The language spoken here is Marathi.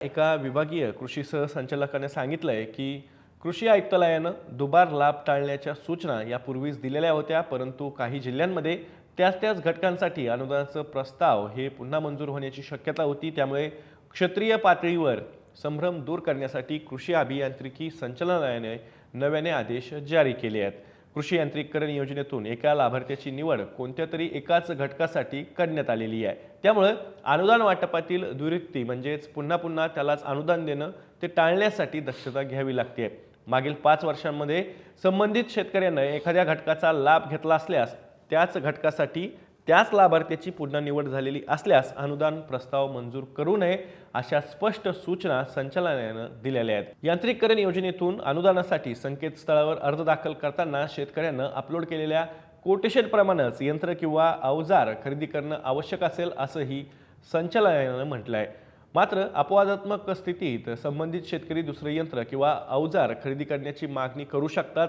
एका विभागीय कृषी सहसंचालकाने सांगितलं आहे की कृषी आयुक्तालयानं दुबार लाभ टाळण्याच्या सूचना यापूर्वीच दिलेल्या होत्या परंतु काही जिल्ह्यांमध्ये त्याच त्याच घटकांसाठी अनुदानाचं प्रस्ताव हे पुन्हा मंजूर होण्याची शक्यता होती. त्यामुळे क्षेत्रीय पातळीवर संभ्रम दूर करण्यासाठी कृषी अभियांत्रिकी संचालनालयाने नव्याने आदेश जारी केले आहेत. कृषी यांत्रिकीकरण योजनेतून एका लाभार्थ्याची निवड कोणत्या तरी एकाच घटकासाठी करण्यात आलेली आहे. त्यामुळे अनुदान वाटपातील दुरुक्ती म्हणजेच पुन्हा पुन्हा त्यालाच अनुदान देणं ते टाळण्यासाठी दक्षता घ्यावी लागते. मागील पाच वर्षांमध्ये संबंधित शेतकऱ्यानं एखाद्या घटकाचा लाभ घेतला असल्यास त्याच घटकासाठी त्याच लाभार्थ्याची पुन्हा निवड झालेली असल्यास अनुदान प्रस्ताव मंजूर करू नये अशा स्पष्ट सूचना संचालनालयानं दिलेल्या आहेत. यांत्रिकीकरण योजनेतून अनुदानासाठी संकेतस्थळावर अर्ज दाखल करताना शेतकऱ्यानं अपलोड केलेल्या कोटेशनप्रमाणेच यंत्र किंवा अवजार खरेदी करणं आवश्यक असेल असंही संचालनालयानं म्हटलं आहे मात्र अपवादात्मक स्थितीत संबंधित शेतकरी दुसरे यंत्र किंवा अवजार खरेदी करण्याची मागणी करू शकतात.